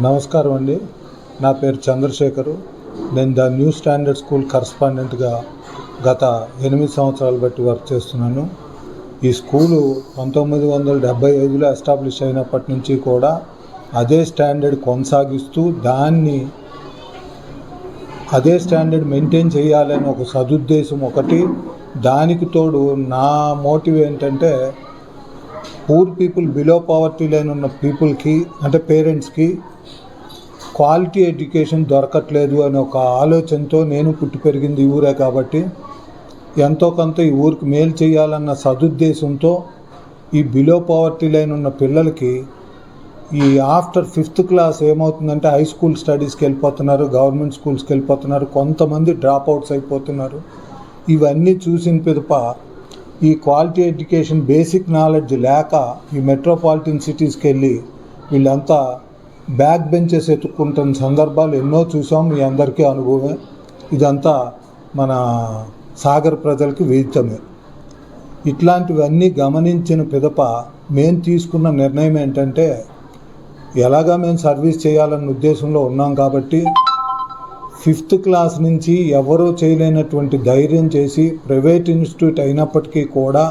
నమస్కారం అండి. నా పేరు చంద్రశేఖరు. నేను ద న్యూ స్టాండర్డ్ స్కూల్ కరస్పాండెంట్గా గత ఎనిమిది సంవత్సరాలు బట్టి వర్క్ చేస్తున్నాను. ఈ స్కూలు పంతొమ్మిది వందల డెబ్బై ఐదులో ఎస్టాబ్లిష్ అయినప్పటి నుంచి కూడా అదే స్టాండర్డ్ కొనసాగిస్తూ దాన్ని అదే స్టాండర్డ్ మెయింటైన్ చేయాలని ఒక సదుద్దేశం ఒకటి. దానికి తోడు నా మోటివ్ ఏంటంటే poor people below poverty line ఉన్న పీపుల్కి అంటే పేరెంట్స్కి క్వాలిటీ ఎడ్యుకేషన్ దొరకట్లేదు అనే ఒక ఆలోచనతో నేను పుట్టి పెరిగింది ఈ ఊరే కాబట్టి ఎంతో కొంత ఈ ఊరికి మేలు చేయాలన్న సదుద్దేశంతో ఈ బిలో పవర్టీ లైన్ ఉన్న పిల్లలకి ఈ ఆఫ్టర్ ఫిఫ్త్ క్లాస్ ఏమవుతుందంటే హై స్కూల్ స్టడీస్కి వెళ్ళిపోతున్నారు గవర్నమెంట్ స్కూల్స్కి వెళ్ళిపోతున్నారు కొంతమంది డ్రాప్ అవుట్స్ అయిపోతున్నారు. ఇవన్నీ చూసిన పిదప ఈ క్వాలిటీ ఎడ్యుకేషన్ బేసిక్ నాలెడ్జ్ లేక ఈ మెట్రోపాలిటన్ సిటీస్కి వెళ్ళి వీళ్ళంతా బ్యాక్ బెంచెస్ ఎత్తుక్కుంటున్న సందర్భాలు ఎన్నో చూసాం మీ అందరికీ అనుభవమే. ఇదంతా మన సాగర్ ప్రజలకి విదితమే ఇట్లాంటివన్నీ గమనించిన పిదప మేము తీసుకున్న నిర్ణయం ఏంటంటే ఎలాగా మేము సర్వీస్ చేయాలన్న ఉద్దేశంలో ఉన్నాం కాబట్టి ఫిఫ్త్ క్లాస్ నుంచి ఎవరూ చేయలేనటువంటి ధైర్యం చేసి ప్రైవేట్ ఇన్స్టిట్యూట్ అయినప్పటికీ కూడా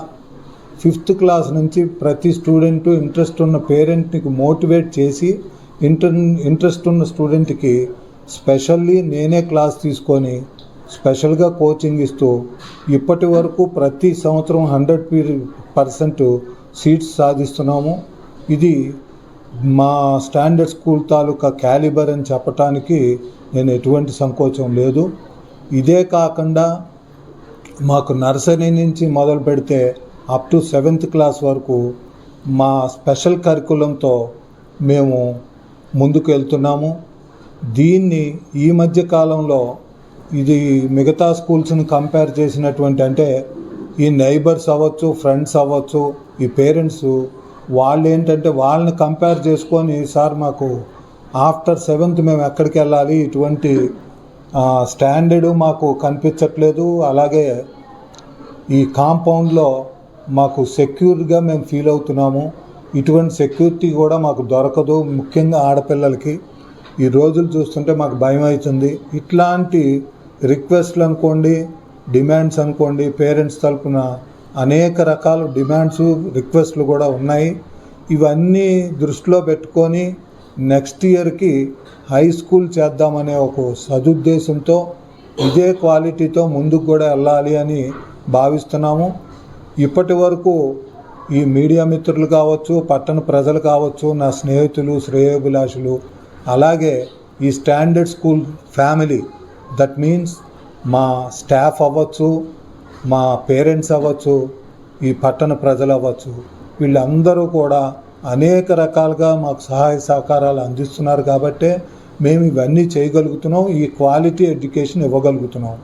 ఫిఫ్త్ క్లాస్ నుంచి ప్రతి స్టూడెంట్ ఇంట్రెస్ట్ ఉన్న పేరెంట్కి మోటివేట్ చేసి ఇంటర్ ఇంట్రెస్ట్ ఉన్న స్టూడెంట్కి స్పెషల్లీ నేనే క్లాస్ తీసుకొని స్పెషల్గా కోచింగ్ ఇస్తూ ఇప్పటి వరకు ప్రతి సంవత్సరం హండ్రెడ్ పర్సెంట్ సీట్స్ సాధిస్తున్నాము. ఇది మా స్టాండర్డ్ స్కూల్ తాలూకా క్యాలిబర్ అని చెప్పటానికి నేను ఎటువంటి సంకోచం లేదు. ఇదే కాకుండా మాకు నర్సరీ నుంచి మొదలు పెడితే అప్ టు సెవెంత్ క్లాస్ వరకు మా స్పెషల్ కరికులంతో మేము ముందుకు వెళ్తున్నాము. దీన్ని ఈ మధ్య కాలంలో ఇది మిగతా స్కూల్స్ని కంపేర్ చేసినటువంటి అంటే ఈ నైబర్స్ అవ్వచ్చు ఫ్రెండ్స్ అవ్వచ్చు ఈ పేరెంట్స్ వాళ్ళు ఏంటంటే వాళ్ళని కంపేర్ చేసుకొని సార్ మాకు ఆఫ్టర్ సెవెంత్ మేము ఎక్కడికి వెళ్ళాలి? ఇటువంటి స్టాండర్డ్ మాకు కనిపించట్లేదు. అలాగే ఈ కాంపౌండ్లో మాకు సెక్యూర్గా మేము ఫీల్ అవుతున్నాము. ఇటువంటి సెక్యూరిటీ కూడా మాకు దొరకదు ముఖ్యంగా ఆడపిల్లలకి. ఈ రోజులు చూస్తుంటే మాకు భయం అవుతుంది. ఇట్లాంటి రిక్వెస్ట్లు అనుకోండి డిమాండ్స్ అనుకోండి పేరెంట్స్ తరపున అనేక రకాల డిమాండ్స్ రిక్వెస్ట్లు కూడా ఉన్నాయి. ఇవన్నీ దృష్టిలో పెట్టుకొని నెక్స్ట్ ఇయర్కి హై స్కూల్ చేద్దామనే ఒక సదుద్దేశంతో ఇదే క్వాలిటీతో ముందుకు కూడా వెళ్ళాలి అని భావిస్తున్నాము. ఇప్పటి వరకు ఈ మీడియా మిత్రులు కావచ్చు పట్టణ ప్రజలు కావచ్చు నా స్నేహితులు శ్రేయోభిలాషులు అలాగే ఈ standard school family that means మా స్టాఫ్ అవ్వచ్చు మా పేరెంట్స్ అవ్వచ్చు ఈ పట్టణ ప్రజలు అవ్వచ్చు వీళ్ళందరూ కూడా అనేక రకాలుగా మాకు సహాయ సహకారాలు అందిస్తున్నారు కాబట్టే మేము ఇవన్నీ చేయగలుగుతున్నాం ఈ క్వాలిటీ ఎడ్యుకేషన్ ఇవ్వగలుగుతున్నాం.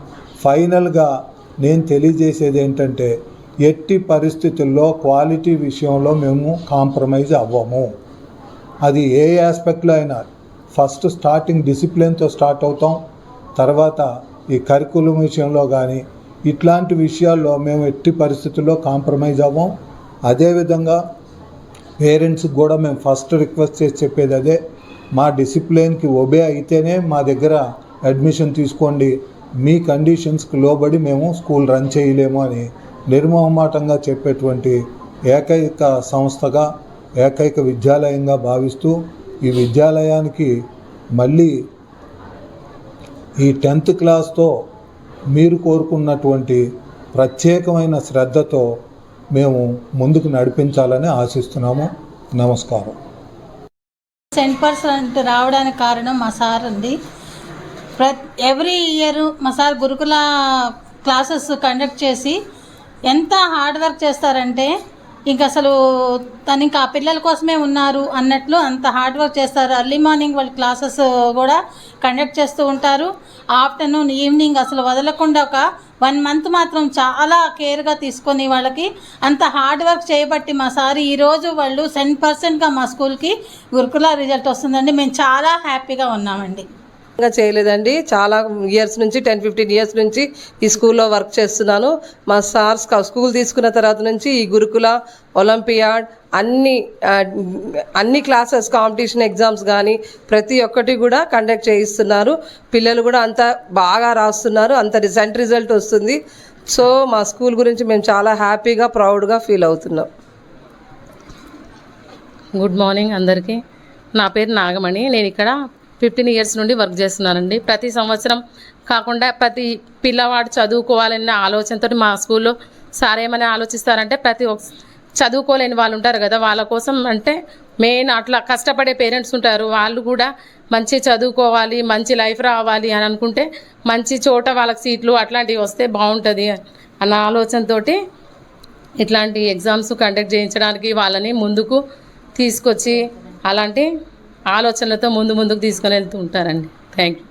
ఫైనల్గా నేను తెలియజేసేది ఏంటంటే ఎట్టి పరిస్థితుల్లో క్వాలిటీ విషయంలో మేము కాంప్రమైజ్ అవ్వము. అది ఏ ఆస్పెక్ట్లో అయినా ఫస్ట్ స్టార్టింగ్ డిసిప్లిన్తో స్టార్ట్ అవుతాం తర్వాత ఈ కరికులం విషయంలో కానీ ఇట్లాంటి విషయాల్లో మేము ఎట్టి పరిస్థితుల్లో కాంప్రమైజ్ అవ్వం. అదేవిధంగా పేరెంట్స్కి కూడా మేము ఫస్ట్ రిక్వెస్ట్ చేసి చెప్పేది అదే. మా డిసిప్లిన్కి ఒబే అయితేనే మా దగ్గర అడ్మిషన్ తీసుకోండి. మీ కండిషన్స్కి లోబడి మేము స్కూల్ రన్ చేయలేము అని నిర్మోహమాటంగా చెప్పేటువంటి ఏకైక సంస్థగా ఏకైక విద్యాలయంగా భావిస్తూ ఈ విద్యాలయానికి మళ్ళీ ఈ టెన్త్ క్లాస్తో మీరు కోరుకున్నటువంటి ప్రత్యేకమైన శ్రద్ధతో మేము ముందుకు నడిపించాలని ఆశిస్తున్నాము. నమస్కారం. టెన్ పర్సెంట్ రావడానికి కారణం మా సార్ అండి. ప్ర ఎవ్రీ ఇయర్ మా సార్ గురుకుల క్లాసెస్ కండక్ట్ చేసి ఎంత హార్డ్ వర్క్ చేస్తారంటే ఇంక అసలు తను ఇంకా ఆ పిల్లల కోసమే ఉన్నారు అన్నట్లు అంత హార్డ్ వర్క్ చేస్తారు. అర్లీ మార్నింగ్ వాళ్ళు క్లాసెస్ కూడా కండక్ట్ చేస్తూ ఉంటారు. ఆఫ్టర్నూన్ ఈవినింగ్ అసలు వదలకుండా ఒక వన్ మంత్ మాత్రం చాలా కేర్గా తీసుకొని వాళ్ళకి అంత హార్డ్ వర్క్ చేయబట్టి మా సారి ఈరోజు వాళ్ళు సెన్ పర్సెంట్గా మా స్కూల్కి గురుకుల రిజల్ట్ వస్తుందండి. మేము చాలా హ్యాపీగా ఉన్నామండి. చేయలేదండి. చాలా ఇయర్స్ నుంచి టెన్ ఫిఫ్టీన్ ఇయర్స్ నుంచి ఈ స్కూల్లో వర్క్ చేస్తున్నాను. మా సార్స్ స్కూల్ తీసుకున్న తర్వాత నుంచి ఈ గురుకుల ఒలింపియాడ్ అన్ని అన్ని క్లాసెస్ కాంపిటీషన్ ఎగ్జామ్స్ కానీ ప్రతి ఒక్కటి కూడా కండక్ట్ చేయిస్తున్నారు. పిల్లలు కూడా అంత బాగా రాస్తున్నారు. అంత రిజల్ట్ రిజల్ట్ వస్తుంది. సో మా స్కూల్ గురించి మేము చాలా హ్యాపీగా ప్రౌడ్గా ఫీల్ అవుతున్నాం. గుడ్ మార్నింగ్ అందరికీ. నా పేరు నాగమణి. నేను ఇక్కడ ఫిఫ్టీన్ ఇయర్స్ నుండి వర్క్ చేస్తున్నానండి ప్రతి సంవత్సరం కాకుండా ప్రతి పిల్లవాడు చదువుకోవాలనే ఆలోచనతో మా స్కూల్లో సార్ ఏమని ఆలోచిస్తారంటే ప్రతి ఒక్క చదువుకోలేని వాళ్ళు ఉంటారు కదా వాళ్ళ కోసం అంటే మెయిన్ అట్లా కష్టపడే పేరెంట్స్ ఉంటారు. వాళ్ళు కూడా మంచి చదువుకోవాలి మంచి లైఫ్ రావాలి అని అనుకుంటే మంచి చోట వాళ్ళకి సీట్లు అట్లాంటివి వస్తే బాగుంటుంది అన్న ఆలోచనతోటి ఇట్లాంటి ఎగ్జామ్స్ కండక్ట్ చేయించడానికి వాళ్ళని ముందుకు తీసుకొచ్చి అలాంటి ఆలోచనలతో ముందు ముందుకు తీసుకొని వెళ్తూ ఉంటారండి. Thank you